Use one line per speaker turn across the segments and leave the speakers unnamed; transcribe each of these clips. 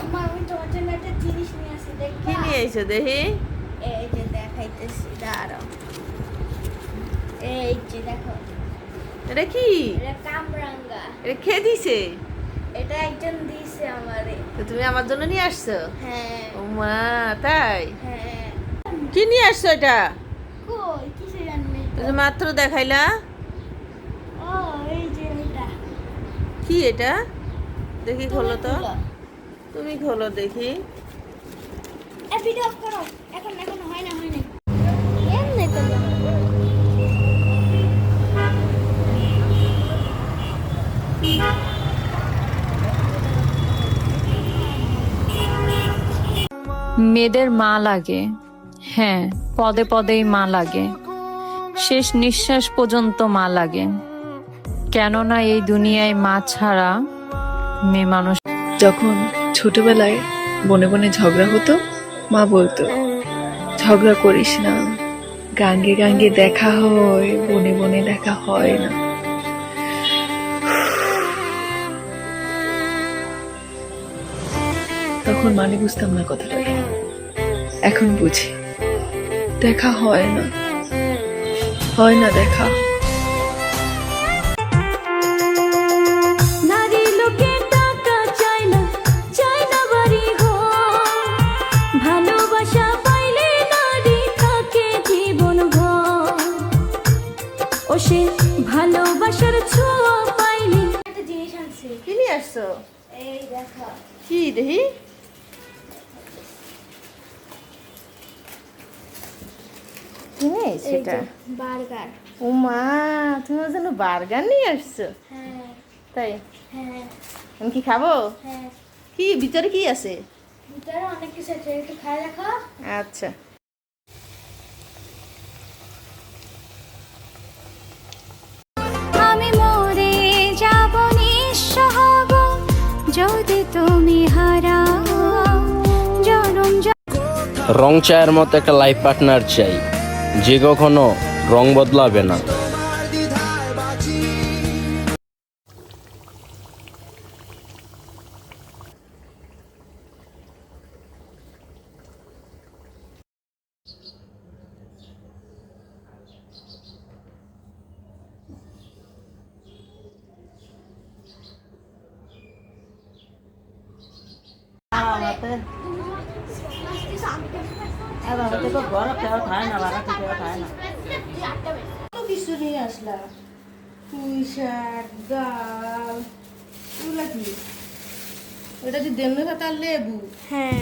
আম্মা আমি তোমার জন্য একটা জিনিস নিয়ে আসি
কি
দেখবা
নিয়ে এসো দেখি।
এই যে দেখাইতেছি দাঁড়াও। এই যে দেখো।
এটা কি?
এটা কামরাঙ্গা।
এটা খেয়ে দিছে?
এটা একজন দিয়েছে আমারে।
তো তুমি আমার জন্য নিয়ে আসছো?
হ্যাঁ।
ও মা তাই?
হ্যাঁ।
কি নিয়ে আসছো এটা?
কই কিসে জানবে
তুমি মাত্র দেখাইলা।
ও এই যে এটা।
কি এটা? দেখি খোলো তো।
তুমি খোলো
দেখি।
এ ভিডিও অফ করো। এখন এখন হয় না হয় না এমনি তো
মেয়েদের মা লাগে। হ্যাঁ পদে পদেই মা লাগে। শেষ নিঃশ্বাস পর্যন্ত মা লাগে। কেননা এই দুনিয়ায় মা ছাড়া মেয়ে মানুষ
যখন ছোটবেলায় বনে বনে ঝগড়া হতো, মা বলতো, ঝগড়া করিস না, গাঙ্গে গাঙ্গে দেখা হয়, বনে বনে দেখা হয় না। তখন মানে বুঝতাম না কথাটা। এখন বুঝি, দেখা হয় না। হয় না দেখা।
দেখো।
কি দেখি? এটা
বার্গার।
ও মা তুমি জন্য বার্গার নিয়ে আসছো?
হ্যাঁ।
তাই?
হ্যাঁ।
আমি কি খাব?
হ্যাঁ।
কি ভিতরে কি আছে?
ভিতরে অনেক কিছু আছে একটু খাই রাখো
আচ্ছা।
রং চায়ের মতো একটা লাইফ পার্টনার চাই। যে কখনো রং বদলাবে না।
কত কিছু নিয়ে আসলা। পুঁই শাক ডাল এগুলা কি? ওটা কি দেমনে পাতার লেবু?
হ্যাঁ।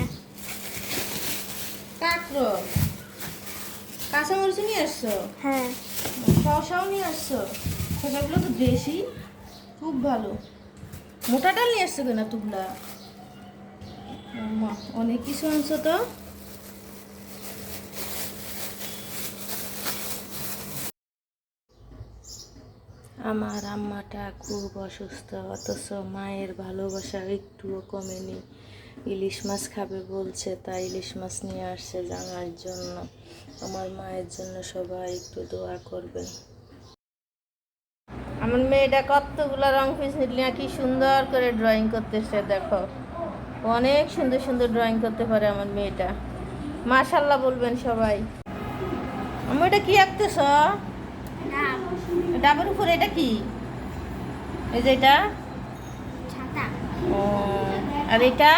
কাঁচামরিচ নিয়ে আসছো?
হ্যাঁ।
শসাও নিয়ে আসছো? শসাগুলো তো দেশি খুব ভালো। মোটা ডাল নিয়ে আসছো কেন মা, অনেক কিছু আনছো তো। আমার আম্মাটা খুব অসুস্থ অথচ মায়ের ভালোবাসা একটুও কমেনি। ইলিশ মাছ খাবে বলছে তাই ইলিশ মাছ নিয়ে আসছে জানার জন্য। আমার মায়ের জন্য সবাই একটু দোয়া করবেন। আমার মেয়েটা কতগুলো রং পেন্সিল নিয়ে কি সুন্দর করে ড্রয়িং করতেছে দেখো। অনেক সুন্দর সুন্দর ড্রয়িং করতে পারে আমার মেয়েটা। মাশাল্লাহ বলবেন সবাই। আমি এটা কি আঁকতেছ?
ডাব
ডাবের উপরে এটা কি? এই যে এটা?
ছাতা।
ও, আর এটা?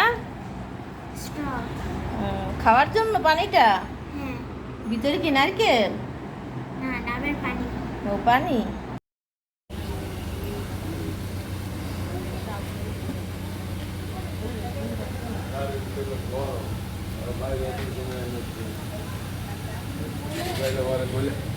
খাওয়ার জন্য পানিটা?
হ্যাঁ।
ভিতরে কি নারকেল?
না ডাবের পানি।
ও পানি।
এখন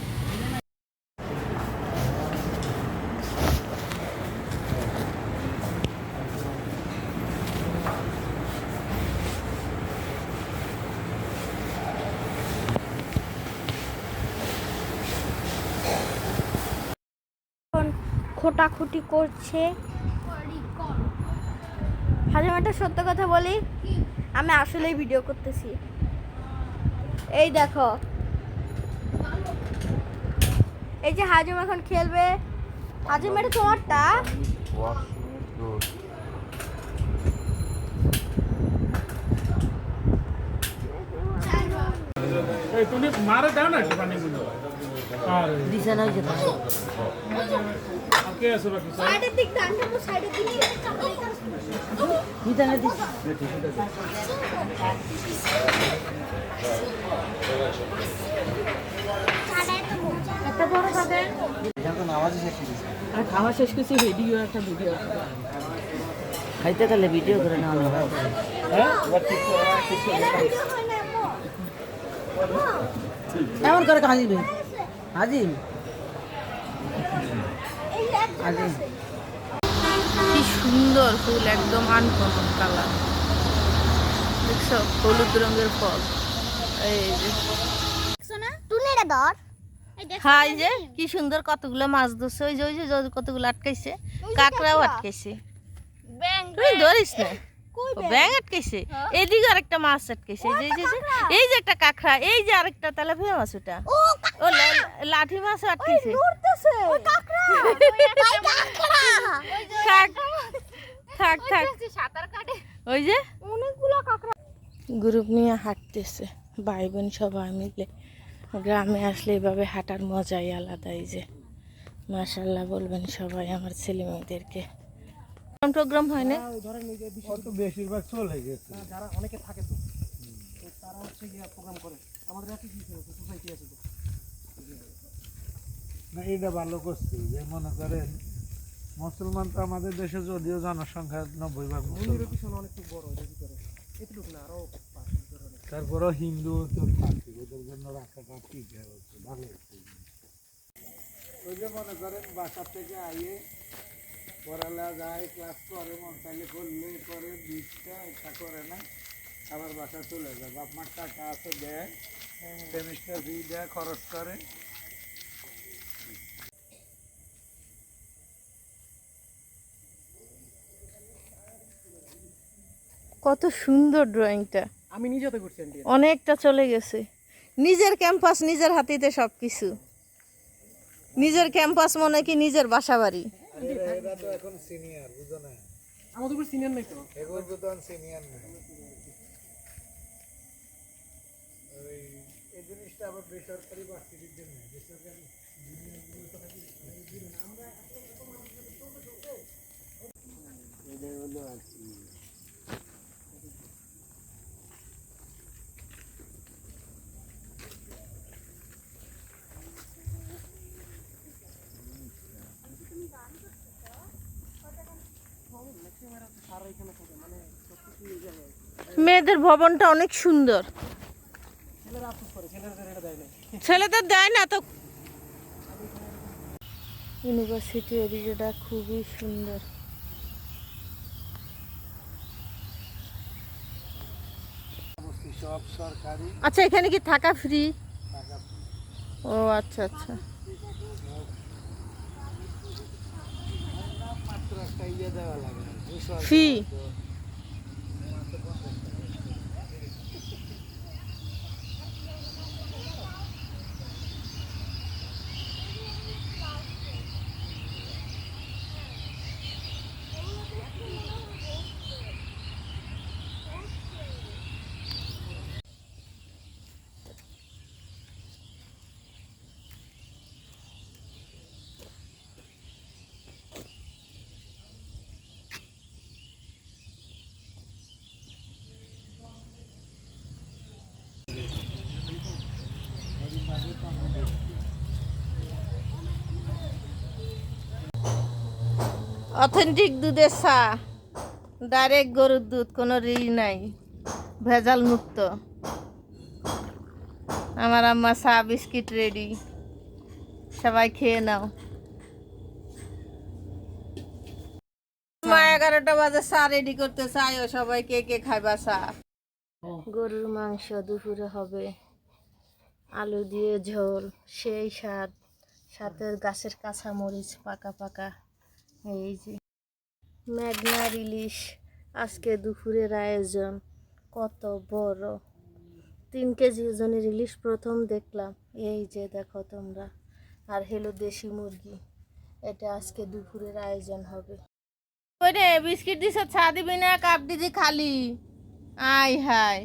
খোটাখুটি করছে। হাজার সত্য কথা বলি? আমি আসলে ভিডিও করতেছি। এই দেখো। এই যে হাজুম এখন খেলবে। হাজুম, এটা তোমারটা?
এই তুমি মারে দাও না একটু পানিগুলো আর
বিছানায় যেতে
কে আছে বাকি
সাইডের দিক ডানটা তো সাইডের দিক
বিছানায় দিস। আর খাওয়া শেষ করছি ভিডিও একটা ভিডিও খাইতে গেলে ভিডিও করে নেওয়া হবে এমন করে হাজিম হাজিম
কি সুন্দর ফুল একদম আনকমন কালার দেখছ? হলুদ রঙের ফল। এই যে। হাই যে কি? সুন্দর কতগুলো মাছ ধরছে। ওই যে ওই যে কতগুলো আটকাইছে কাঁকড়াও আটকাইছে। তুই ধরিস না। ব্যাং এইদিকে আরেকটা মাছ এই যে এই যে এই যে একটা কাঁকড়া এই যে আরেকটা তেলাপিয়া মাছ ওটা। ও লাঠি মাছ থাক থাক থাক। ওই যে অনেকগুলো কাঁকড়া। গ্রুপ নিয়ে হাঁটতেছে ভাই বোন সবাই মিলে। গ্রামে আসলে এভাবে হাঁটার মজাই আলাদা এই যে। মাশাল্লাহ বলবেন সবাই আমার ছেলে মেয়েদেরকে প্রোগ্রাম হয় না?
অত বেশিরভাগ চলে গেছে। না এটা ভালো করছি যে মনে করেন মুসলমান তো আমাদের দেশে যদিও জনসংখ্যা নব্বই ভাগ মুসলমান। তারপরেও হিন্দু তো থাকে ওদের জন্য রাখাটা ঠিক হচ্ছে ভালো হচ্ছে ওই যে মনে করেন বাসা থেকে আইয়ে পড়ালা যায় ক্লাস করে মন চাইলে করলে করে দুইটা এটা করে না। আবার বাসা চলে যায়। বাপ মার টাকা আছে দেয়। সেমিস্টার ফি দেয় খরচ করে।
কত সুন্দর ড্রয়িংটা
আমি নিজে তো করছি আন্টি
অনেকটা চলে গেছে। নিজের ক্যাম্পাস নিজের হাতিতে সব কিছু নিজের ক্যাম্পাস মনে কি নিজের বাসা বাড়ি
এরা তো এখন সিনিয়র বুঝো না।
আমাদের উপর সিনিয়র নাই তো।
এগুলো তো সিনিয়র না। এই জিনিসটা আবার বেসরকারি ভার্সিটির জন্য। বেসরকারি
মেয়েদের ভবনটা অনেক সুন্দর। ছেলেদের দেয় না তো? ইউনিভার্সিটি এরিয়াটা খুবই সুন্দর। আচ্ছা এখানে কি থাকা ফ্রি ও আচ্ছা আচ্ছা।
মাত্র একটা ইয়ে দেওয়া লাগে।
ফি অথেন্টিক দুধের চা ডাইরেক্ট গরুর দুধ, কোনো রি নাই। ভেজাল মুক্ত। আমার আম্মা চা, বিস্কিট রেডি সবাই খেয়ে নাও। এগারোটা বাজে, চা রেডি করতে চাই সবাই কে কে খাইবা চা? গরুর মাংস দুপুরে হবে। আলু দিয়ে ঝোল, সেই স্বাদ। সাথে গাছের কাঁচা মরিচ পাকা পাকা। এই যে ম্যাগনার ইলিশ আজকে দুপুরের আয়োজন, কত বড়। তিন কেজি ওজনের ইলিশ প্রথম দেখলাম। এই যে দেখো তোমরা। আর হেলো দেশি মুরগি, এটা আজকে দুপুরের আয়োজন হবে। ওই রে বিস্কিট দিছে ছা দিবি না, কাপ দিদি খালি। আয় হায়।